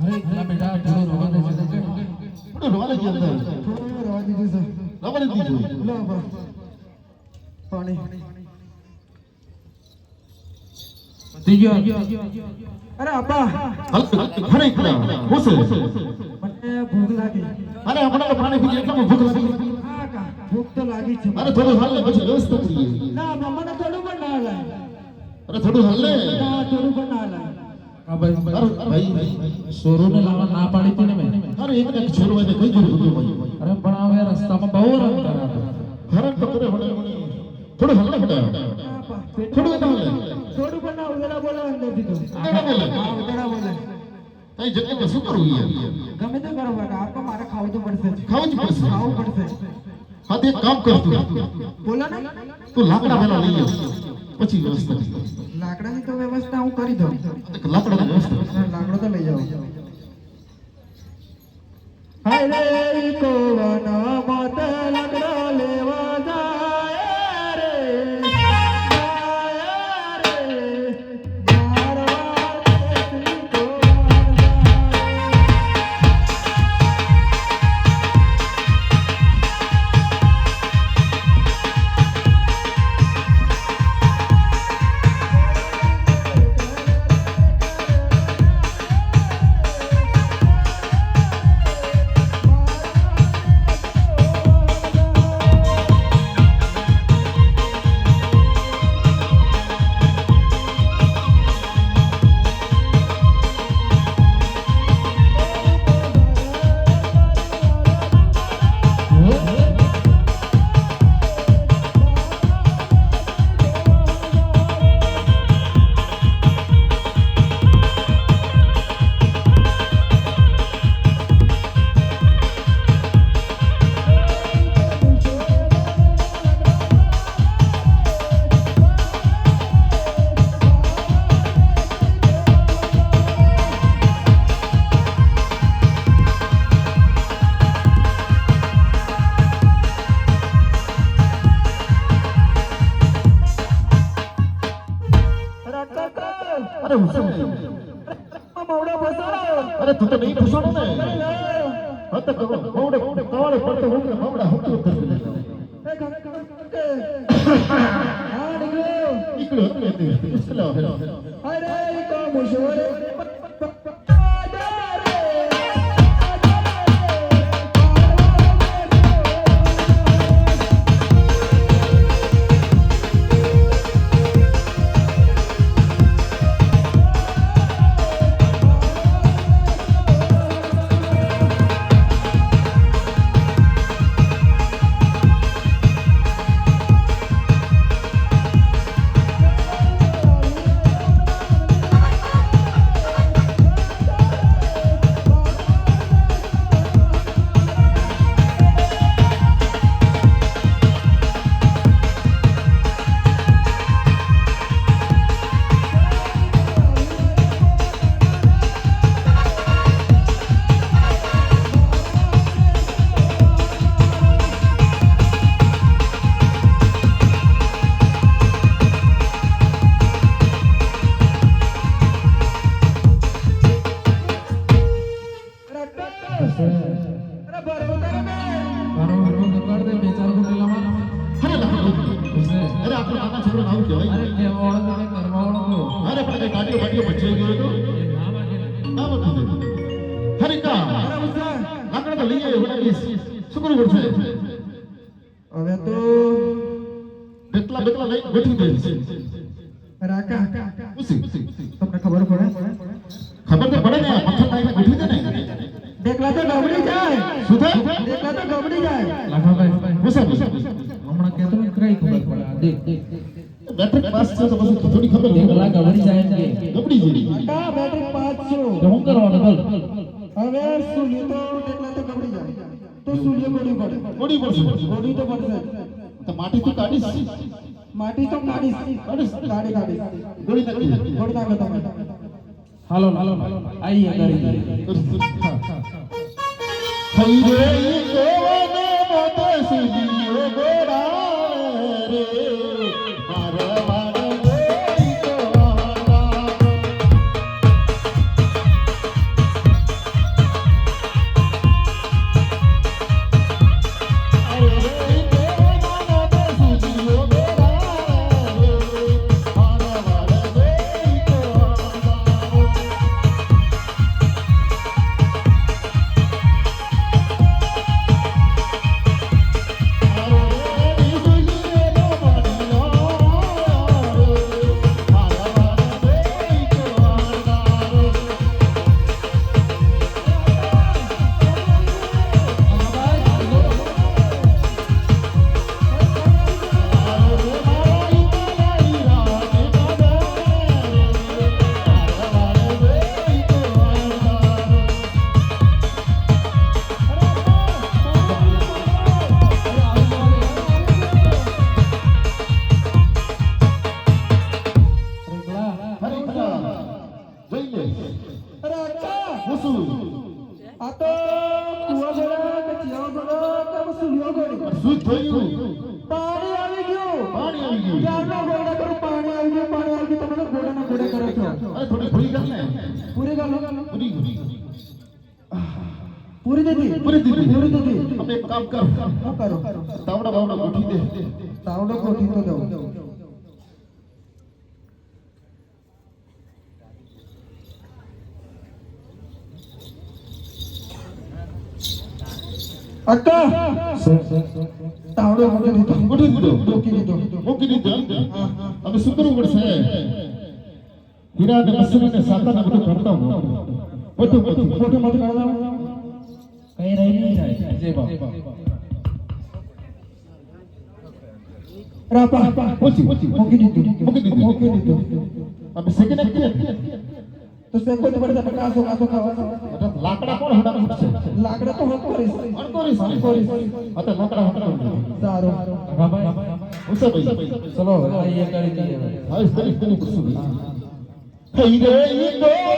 અરે લો મને ભૂખ લાગી અરે આપણે પાણી પીજે ભૂખ લાગી ભૂખ તો લાગી અરે થોડું હાલ ને પછી વ્યવસ્થા કરીએ ના થોડું પણ ના અરે થોડું હાલ લે ના થોડું પણ ના ભાઈ અરે લાવવા ના પાડી પણ મેં. અરે એક ને છોડવા દે કઈ બધું ભાઈ. અરે પણ હવે રસ્તામાં બહુ રંગ તો કરે થોડું હાલ ને હણે હા, બા. થોડું ના થોડું પણ ના બોલે હા બોલે કઈ જગ્યાએ શું કરવું યાર? ગમે તો કરો બકા આ મારે ખાવું તો પડશે. ખાવું જ પડશે? ખાવું પડશે. હા તે કામ કર તું. બોલો ને. તું લાકડા પેલા લઈ આવ. પછી વ્યવસ્થા. લાકડાની તો વ્યવસ્થા હું કરી દઉં. વ્યવસ્થા. લાકડો તો લઈ જાઉં. હરે કોવના મત લાકડો અરે તું તો નહીં પૂછવાનું ને. હત કરો. બહુડે કવાળે પડતો હું કે હમડા હકતો કર દે. હા નીકળો હેલો તે. અરે તો મુશોરે નાના આવું કહેવાય અરે લેવા વાળો તો કઈ કરવા તો અરે પણ ગાડીઓ બાડીઓ બચાઈ ગયો તો ના વાગે ને ના હરે કા અરે ઉસા લાકડા તો લઈ આવ્યો વડા શું કરવું પડશે? હવે તો બેટલા બેટલા લઈ બેઠી દે રાકા ઉસી. તમને ખબર પડે? ખબર તો પડે ને પથ્થર લાઈને બેઠી દે ને. દેખલા તો ગબડી જાય. શું થાય? દેખલા તો ગબડી જાય. લાખાભાઈ હુસેન હમણાં કહેતો ને કઈ ખબર પડે આ દેખ દેખ મેટ્રિક પાસ છે તો પછી થોડી ખબર નહીં કલાક ગબડી જાય કે. ગબડી જેવી કા બેટરી પાંચસો? તો હું કરવાનો બોલ. હવે સુલ્યો તો કેટલા તો ગબડી જાય. તો સુલ્યો ગોળી પડે? ગોળી પડશે. ગોળી તો પડશે. તો માટી તો કાઢીશ. માટી તો કાઢીશ. કાઢીશ. કાઢી કાઢીશ. ગોળી નાખી. ગોળી નાખો તમે. હાલો હાલો આઈ કરી થઈ રે કોને મોતે સુલ્યો ગોડા રે? સુલિયો ગળી શું થયું પાણી આવી ગયું પાણી આવી ગયું ક્યારના ગોળા કરું પાણી આવી ગયું પાણી આવી ગયું તમે તો ગોળાના ગોળે કરો છો અરે થોડી ભૂલી ગઈ ને પૂરી ગાલો ભૂલી ગઈ પૂરી દીધી પૂરી દીધી. પૂરી દીધી આપણે એક કામ કર શું કરો તાવડા બાવડા ગોઠવી દે તાવડો કોઠી તો દઉં મૂકી દીધો. મૂકી દીધો. મૂકી દીધો. બાપ રાપા તો સેકો પડતા તો કાસો કાસો ખાવા લાકડા કોણ હડા છે લાકડા તો હક કરીશ અણકોરીશ અણકોરીશ. આ તો લાકડા હટાવી સારું. બાબા ઉસે ભાઈ. ચલો આઈએ કરી દઈએ હા સ્તરી સ્તરી પૂછું હઈ રે ઈ ગોના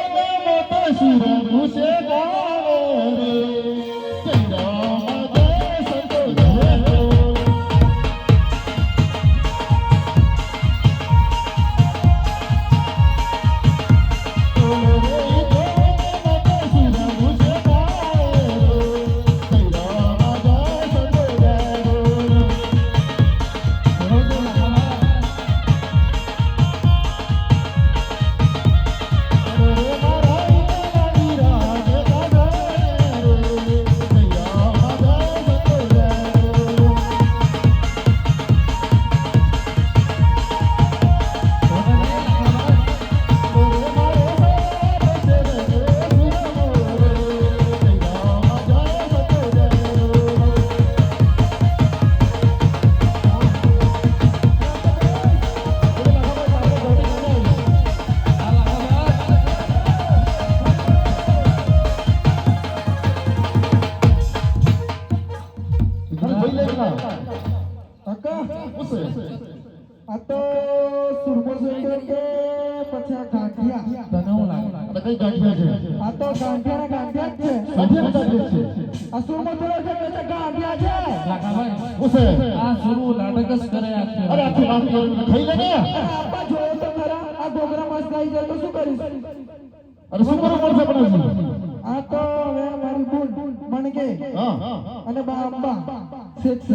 મત સુરા ઘુસે ગાવે કાકા આ તો સુરમો છે કે પછી આ ગાંઠિયા તને હું લાગે આ તો ગાંઠિયા છે આ સુરમો છે ગાંઠિયા છે લાખાભાઈ આ શરૂ નાટક જ કરે આખી અરે આખી વાત ખાઈ લે ને આપા જોયો તો ખરા આ ગોગરા મસ્ત થઈ જાય તો શું કરીશ અરે શું કરવું પડશે પણ આ તો હવે મારી બૂન મણકે અને બા અંબા શેઠ છે